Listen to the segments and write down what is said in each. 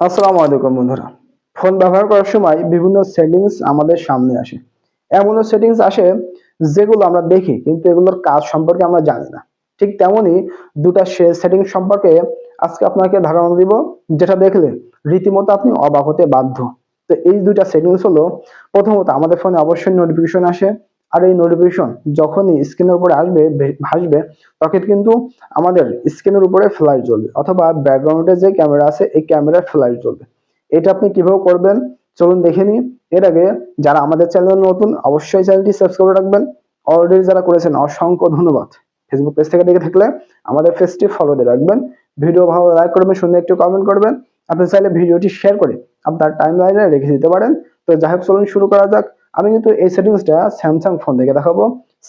আসসালামু আলাইকুম বন্ধুরা। ফোন ব্যবহার করার সময় বিভিন্ন সেটিংস আমাদের সামনে আসে। এমনও সেটিংস আসে যেগুলো আমরা দেখি, কিন্তু এগুলোর কাজ সম্পর্কে আমরা জানি না। ঠিক তেমনি দুটা সেটিং সম্পর্কে আজকে আপনাকে ধারণা দিব, যেটা দেখলে রীতিমতো আপনি অবাক হতে বাধ্য। তো এই দুইটা সেটিংস হলো, প্রথমত আমাদের ফোনে অবশ্যই নোটিফিকেশন আসে আর এই নোটিফিকেশন যখনই স্ক্রিনের উপরে আসবে ভাসবে তখন কিন্তু আমাদের স্ক্রিনের উপরে ফ্ল্যাশ জ্বলবে অথবা ব্যাকগ্রাউন্ডে যে ক্যামেরা আছে, এই ক্যামেরার ফ্ল্যাশ জ্বলবে। এটা আপনি কীভাবে করবেন? চলুন দেখে নিই। এর আগে যারা আমাদের চ্যানেল নতুন, অবশ্যই চ্যানেলটি সাবস্ক্রাইব করে রাখবেন। অলরেডি যারা করেছেন, অসংখ্য ধন্যবাদ। ফেসবুক পেজ থেকে দেখে থাকলে আমাদের পেজটি ফলো দিয়ে রাখবেন। ভিডিও ভালো লাইক করবেন সুন্দর একটু কমেন্ট করবেন। আপনি চাইলে ভিডিওটি শেয়ার করে আপনার টাইম লাইনে রেখে দিতে পারেন। তো যাই হোক, চলুন শুরু করা যাক। আমি কিন্তু এই সেটিংসটা স্যামসাং ফোন থেকে দেখাবো।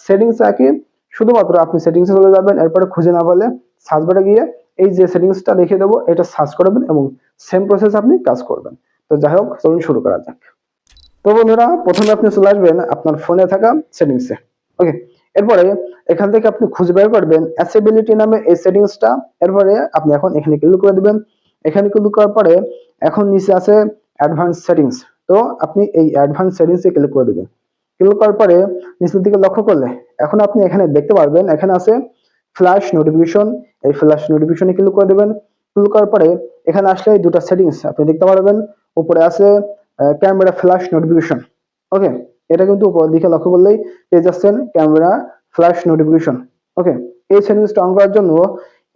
সেটিংস একই শুধুমাত্র আপনি সেটিংসে চলে যাবেন, এরপরে খুঁজে না পেলে সার্চ বারে গিয়ে এই যে সেটিংসটা দেখিয়ে দেবো, এটা সার্চ করবেন এবং সেম প্রসেস আপনি কাজ করবেন। তো যাই হোক, চলুন শুরু করা যাক। তো বন্ধুরা, প্রথমে আপনি চলে আসবেন আপনার ফোনে থাকা সেটিংসে ওকে, এরপরে এখান থেকে আপনি খুঁজে বের করবেন অ্যাসেবিলিটি নামে এই সেটিংসটা এরপরে আপনি এখন এখানে ক্লিক করে দিবেন। এখানে ক্লিক করার পরে এখন নিচে আছে অ্যাডভান্স সেটিংস তো আপনি এই অ্যাডভান্স সেটিংসে ক্লিক করে দিবেন। ক্লিক করার পরে নিচের দিকে লক্ষ্য করলে এখন আপনি এখানে দেখতে পারবেন, এখানে আছে ফ্ল্যাশ নোটিফিকেশন এই ফ্ল্যাশ নোটিফিকেশনে ক্লিক করে দেবেন। ক্লিক করার পরে এখানে আসলে এই দুটো সেটিংস আপনি দেখতে পারবেন। উপরে আছে ক্যামেরা ফ্ল্যাশ নোটিফিকেশন ওকে, এটা কিন্তু উপরের দিকে লক্ষ্য করলেই পেয়ে যাচ্ছেন ক্যামেরা ফ্ল্যাশ নোটিফিকেশন ওকে, এই সেটিংসটা অন করার জন্য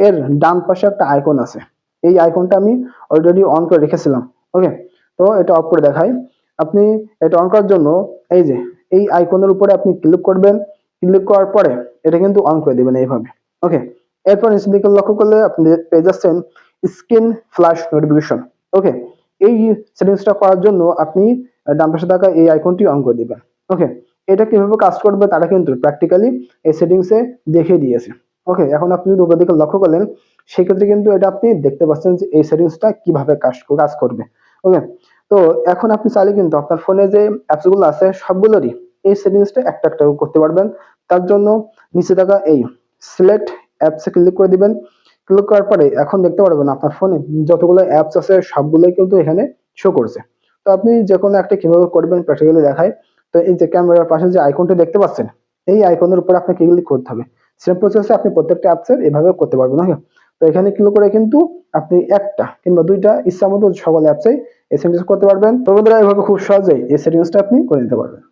এর ডান পাশে একটা আইকন আছে। এই আইকনটা আমি অলরেডি অন করে রেখেছিলাম। ওকে তো এটা অফ করে দেখাই। আপনি এটা অন করার জন্য এই যে, এই আইকনের উপরে আপনি ক্লিক করবেন। ক্লিক করার পরে এটা কিন্তু অন করে দিবেন এইভাবে। ওকে এরপর নিচের লক্ষ্য করলে আপনি পেয়ে যাচ্ছেন স্ক্রিন ফ্ল্যাশ নোটিফিকেশন ওকে এই সেটিংসটা করার জন্য আপনি ডান পাশে থাকা এই আইকনটি অন করে দিবেন। ওকে এটা কীভাবে কাজ করবে তারা কিন্তু প্র্যাকটিক্যালি এই সেটিংসে দেখিয়ে দিয়েছে। ওকে এখন আপনি যদি উপর দিকে লক্ষ্য করলেন সেক্ষেত্রে কিন্তু এটা আপনি দেখতে পাচ্ছেন যে এই সেটিংসটা কীভাবে কাজ কাজ করবে। ওকে তো এখন আপনি চাইলে কিন্তু আপনার ফোনে যে অ্যাপসগুলো আছে, সবগুলোরই এই সেটিংসটা একটা একটা করতে পারবেন। তার জন্য নিচে থাকা এই সিলেক্ট অ্যাপসে ক্লিক করে দিবেন। ক্লিক করার পরে এখন দেখতে পারবেন আপনার ফোনে যতগুলো অ্যাপস আছে, সবগুলোই কিন্তু এখানে শো করছে। তো আপনি যে কোনো একটা কীভাবে করবেন প্র্যাকটিক্যালি দেখায়। তো এই যে ক্যামেরার পাশে যে আইকনটা দেখতে পাচ্ছেন, এই আইকনের উপর আপনাকে ক্লিক করতে হবে। সেম প্রসেসে আপনি প্রত্যেকটা অ্যাপসের এভাবে করতে পারবেন ওকে তো এখানে ক্লিক করে কিন্তু আপনি একটা কিংবা দুইটা ইচ্ছা মতো সকল অ্যাপসে এই সেটিংস করতে পারবেন। তো বন্ধুরা, এভাবে খুব সহজেই এই সেটিংসটা আপনি করে নিতে পারবেন।